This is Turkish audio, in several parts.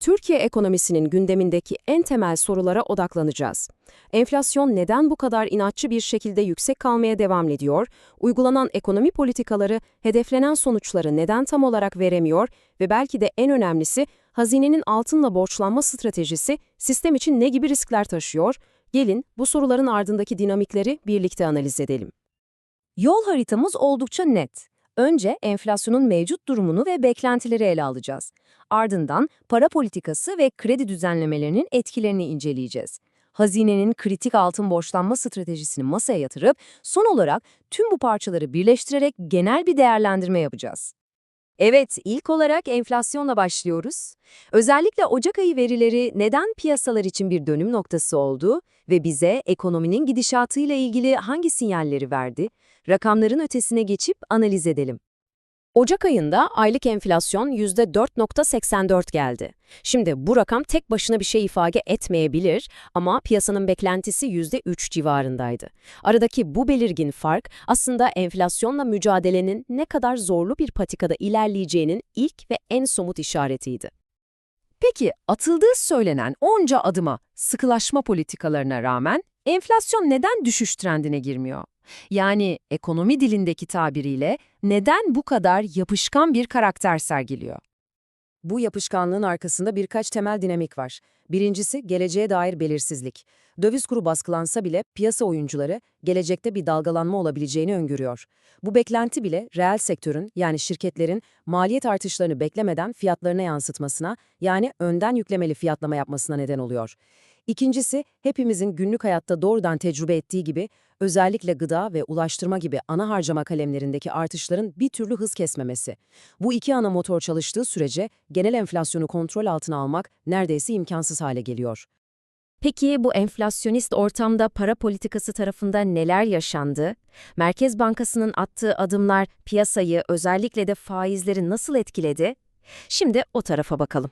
Türkiye ekonomisinin gündemindeki en temel sorulara odaklanacağız. Enflasyon neden bu kadar inatçı bir şekilde yüksek kalmaya devam ediyor? Uygulanan ekonomi politikaları hedeflenen sonuçları neden tam olarak veremiyor ve belki de en önemlisi hazinenin altınla borçlanma stratejisi sistem için ne gibi riskler taşıyor? Gelin bu soruların ardındaki dinamikleri birlikte analiz edelim. Yol haritamız oldukça net. Önce enflasyonun mevcut durumunu ve beklentileri ele alacağız. Ardından para politikası ve kredi düzenlemelerinin etkilerini inceleyeceğiz. Hazinenin kritik altın borçlanma stratejisini masaya yatırıp son olarak tüm bu parçaları birleştirerek genel bir değerlendirme yapacağız. Evet, ilk olarak enflasyonla başlıyoruz. Özellikle Ocak ayı verileri neden piyasalar için bir dönüm noktası oldu ve bize ekonominin gidişatıyla ilgili hangi sinyalleri verdi? Rakamların ötesine geçip analiz edelim. Ocak ayında aylık enflasyon %4.84 geldi. Şimdi bu rakam tek başına bir şey ifade etmeyebilir ama piyasanın beklentisi %3 civarındaydı. Aradaki bu belirgin fark aslında enflasyonla mücadelenin ne kadar zorlu bir patikada ilerleyeceğinin ilk ve en somut işaretiydi. Peki atıldığı söylenen onca adıma, sıkılaşma politikalarına rağmen enflasyon neden düşüş trendine girmiyor? Yani ekonomi dilindeki tabiriyle neden bu kadar yapışkan bir karakter sergiliyor? Bu yapışkanlığın arkasında birkaç temel dinamik var. Birincisi geleceğe dair belirsizlik. Döviz kuru baskılansa bile piyasa oyuncuları gelecekte bir dalgalanma olabileceğini öngörüyor. Bu beklenti bile reel sektörün yani şirketlerin maliyet artışlarını beklemeden fiyatlarına yansıtmasına yani önden yüklemeli fiyatlama yapmasına neden oluyor. İkincisi, hepimizin günlük hayatta doğrudan tecrübe ettiği gibi özellikle gıda ve ulaştırma gibi ana harcama kalemlerindeki artışların bir türlü hız kesmemesi. Bu iki ana motor çalıştığı sürece genel enflasyonu kontrol altına almak neredeyse imkansız hale geliyor. Peki bu enflasyonist ortamda para politikası tarafında neler yaşandı? Merkez Bankası'nın attığı adımlar piyasayı özellikle de faizleri nasıl etkiledi? Şimdi o tarafa bakalım.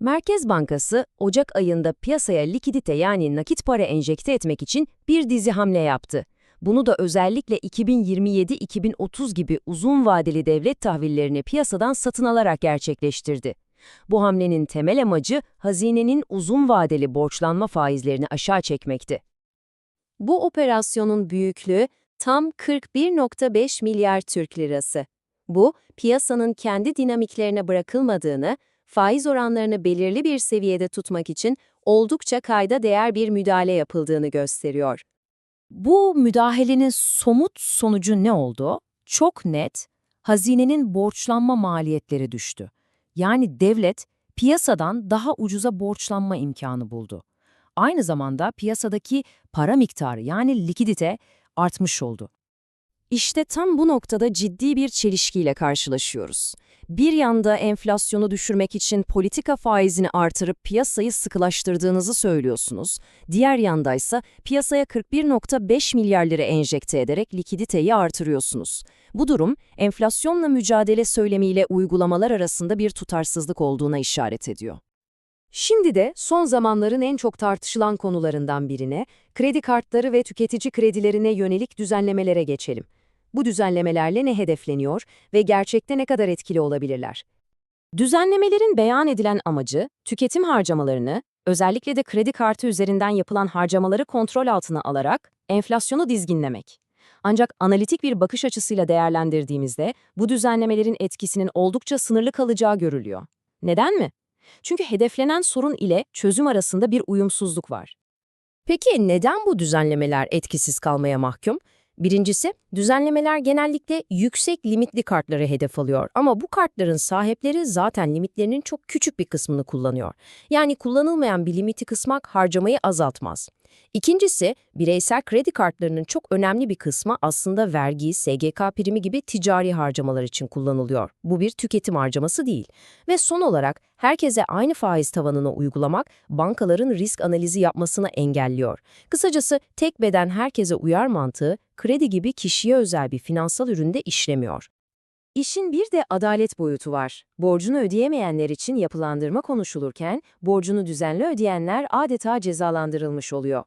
Merkez Bankası, Ocak ayında piyasaya likidite yani nakit para enjekte etmek için bir dizi hamle yaptı. Bunu da özellikle 2027-2030 gibi uzun vadeli devlet tahvillerini piyasadan satın alarak gerçekleştirdi. Bu hamlenin temel amacı hazinenin uzun vadeli borçlanma faizlerini aşağı çekmekti. Bu operasyonun büyüklüğü tam 41.5 milyar Türk lirası. Bu, piyasanın kendi dinamiklerine bırakılmadığını, faiz oranlarını belirli bir seviyede tutmak için oldukça kayda değer bir müdahale yapıldığını gösteriyor. Bu müdahalenin somut sonucu ne oldu? Çok net, hazinenin borçlanma maliyetleri düştü. Yani devlet piyasadan daha ucuza borçlanma imkanı buldu. Aynı zamanda piyasadaki para miktarı yani likidite artmış oldu. İşte tam bu noktada ciddi bir çelişkiyle karşılaşıyoruz. Bir yanda enflasyonu düşürmek için politika faizini artırıp piyasayı sıkılaştırdığınızı söylüyorsunuz. Diğer yandaysa piyasaya 41.5 milyar lira enjekte ederek likiditeyi artırıyorsunuz. Bu durum enflasyonla mücadele söylemiyle uygulamalar arasında bir tutarsızlık olduğuna işaret ediyor. Şimdi de son zamanların en çok tartışılan konularından birine, kredi kartları ve tüketici kredilerine yönelik düzenlemelere geçelim. Bu düzenlemelerle ne hedefleniyor ve gerçekte ne kadar etkili olabilirler? Düzenlemelerin beyan edilen amacı, tüketim harcamalarını, özellikle de kredi kartı üzerinden yapılan harcamaları kontrol altına alarak enflasyonu dizginlemek. Ancak analitik bir bakış açısıyla değerlendirdiğimizde bu düzenlemelerin etkisinin oldukça sınırlı kalacağı görülüyor. Neden mi? Çünkü hedeflenen sorun ile çözüm arasında bir uyumsuzluk var. Peki neden bu düzenlemeler etkisiz kalmaya mahkum? Birincisi, düzenlemeler genellikle yüksek limitli kartları hedef alıyor ama bu kartların sahipleri zaten limitlerinin çok küçük bir kısmını kullanıyor. Yani kullanılmayan bir limiti kısmak harcamayı azaltmaz. İkincisi, bireysel kredi kartlarının çok önemli bir kısmı aslında vergi, SGK primi gibi ticari harcamalar için kullanılıyor. Bu bir tüketim harcaması değil. Ve son olarak herkese aynı faiz tavanına uygulamak bankaların risk analizi yapmasını engelliyor. Kısacası tek beden herkese uyar mantığı kredi gibi kişiye özel bir finansal üründe işlemiyor. İşin bir de adalet boyutu var. Borcunu ödeyemeyenler için yapılandırma konuşulurken, borcunu düzenli ödeyenler adeta cezalandırılmış oluyor.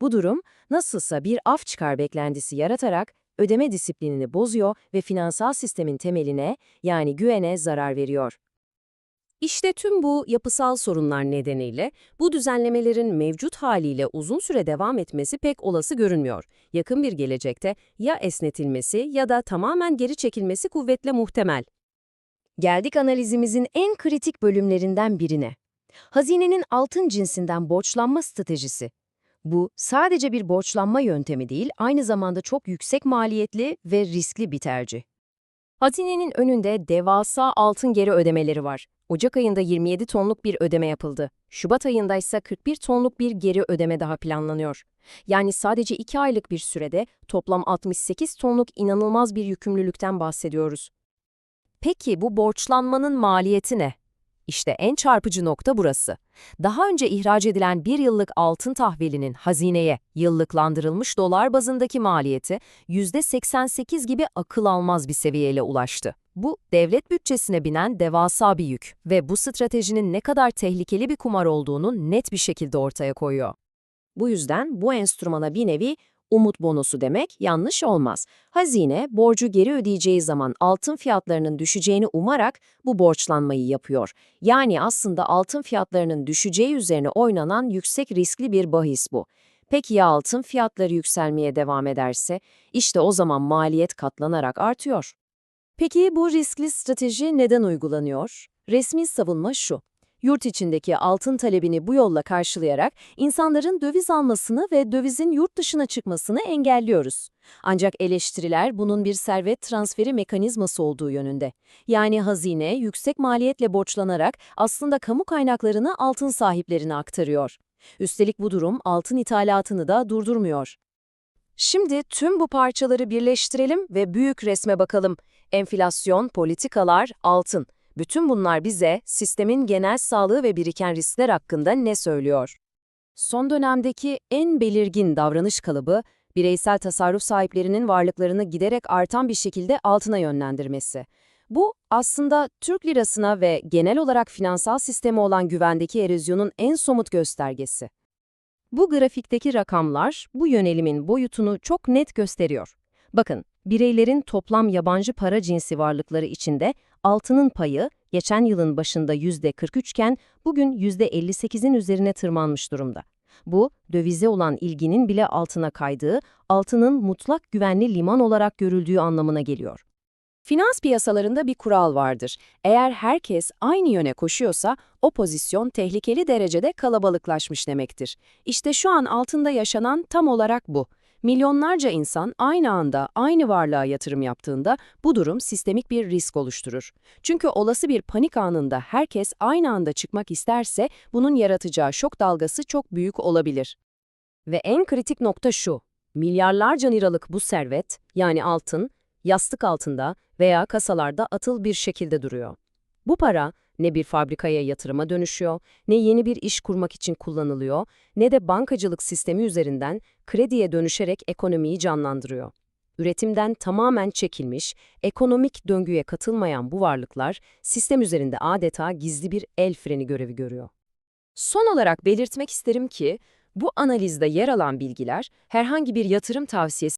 Bu durum, nasılsa bir af çıkar beklentisi yaratarak ödeme disiplinini bozuyor ve finansal sistemin temeline, yani güvene zarar veriyor. İşte tüm bu yapısal sorunlar nedeniyle bu düzenlemelerin mevcut haliyle uzun süre devam etmesi pek olası görünmüyor. Yakın bir gelecekte ya esnetilmesi ya da tamamen geri çekilmesi kuvvetle muhtemel. Geldik analizimizin en kritik bölümlerinden birine. Hazinenin altın cinsinden borçlanma stratejisi. Bu sadece bir borçlanma yöntemi değil, aynı zamanda çok yüksek maliyetli ve riskli bir tercih. Hazinenin önünde devasa altın geri ödemeleri var. Ocak ayında 27 tonluk bir ödeme yapıldı. Şubat ayında ise 41 tonluk bir geri ödeme daha planlanıyor. Yani sadece 2 aylık bir sürede toplam 68 tonluk inanılmaz bir yükümlülükten bahsediyoruz. Peki bu borçlanmanın maliyeti ne? İşte en çarpıcı nokta burası. Daha önce ihraç edilen bir yıllık altın tahvilinin hazineye yıllıklandırılmış dolar bazındaki maliyeti %88 gibi akıl almaz bir seviyeye ulaştı. Bu, devlet bütçesine binen devasa bir yük ve bu stratejinin ne kadar tehlikeli bir kumar olduğunu net bir şekilde ortaya koyuyor. Bu yüzden bu enstrümana bir nevi umut bonusu demek yanlış olmaz. Hazine, borcu geri ödeyeceği zaman altın fiyatlarının düşeceğini umarak bu borçlanmayı yapıyor. Yani aslında altın fiyatlarının düşeceği üzerine oynanan yüksek riskli bir bahis bu. Peki ya altın fiyatları yükselmeye devam ederse? İşte o zaman maliyet katlanarak artıyor. Peki bu riskli strateji neden uygulanıyor? Resmi savunma şu. Yurt içindeki altın talebini bu yolla karşılayarak insanların döviz almasını ve dövizin yurt dışına çıkmasını engelliyoruz. Ancak eleştiriler bunun bir servet transferi mekanizması olduğu yönünde. Yani hazine yüksek maliyetle borçlanarak aslında kamu kaynaklarını altın sahiplerine aktarıyor. Üstelik bu durum altın ithalatını da durdurmuyor. Şimdi tüm bu parçaları birleştirelim ve büyük resme bakalım. Enflasyon, politikalar, altın. Bütün bunlar bize sistemin genel sağlığı ve biriken riskler hakkında ne söylüyor? Son dönemdeki en belirgin davranış kalıbı, bireysel tasarruf sahiplerinin varlıklarını giderek artan bir şekilde altına yönlendirmesi. Bu aslında Türk lirasına ve genel olarak finansal sisteme olan güvendeki erozyonun en somut göstergesi. Bu grafikteki rakamlar bu yönelimin boyutunu çok net gösteriyor. Bakın, bireylerin toplam yabancı para cinsi varlıkları içinde altının payı geçen yılın başında %43 iken bugün %58'in üzerine tırmanmış durumda. Bu, dövize olan ilginin bile altına kaydığı, altının mutlak güvenli liman olarak görüldüğü anlamına geliyor. Finans piyasalarında bir kural vardır. Eğer herkes aynı yöne koşuyorsa o pozisyon tehlikeli derecede kalabalıklaşmış demektir. İşte şu an altında yaşanan tam olarak bu. Milyonlarca insan aynı anda aynı varlığa yatırım yaptığında bu durum sistemik bir risk oluşturur. Çünkü olası bir panik anında herkes aynı anda çıkmak isterse bunun yaratacağı şok dalgası çok büyük olabilir. Ve en kritik nokta şu. Milyarlarca liralık bu servet, yani altın, yastık altında veya kasalarda atıl bir şekilde duruyor. Bu para ne bir fabrikaya yatırıma dönüşüyor, ne yeni bir iş kurmak için kullanılıyor, ne de bankacılık sistemi üzerinden krediye dönüşerek ekonomiyi canlandırıyor. Üretimden tamamen çekilmiş, ekonomik döngüye katılmayan bu varlıklar sistem üzerinde adeta gizli bir el freni görevi görüyor. Son olarak belirtmek isterim ki bu analizde yer alan bilgiler herhangi bir yatırım tavsiyesi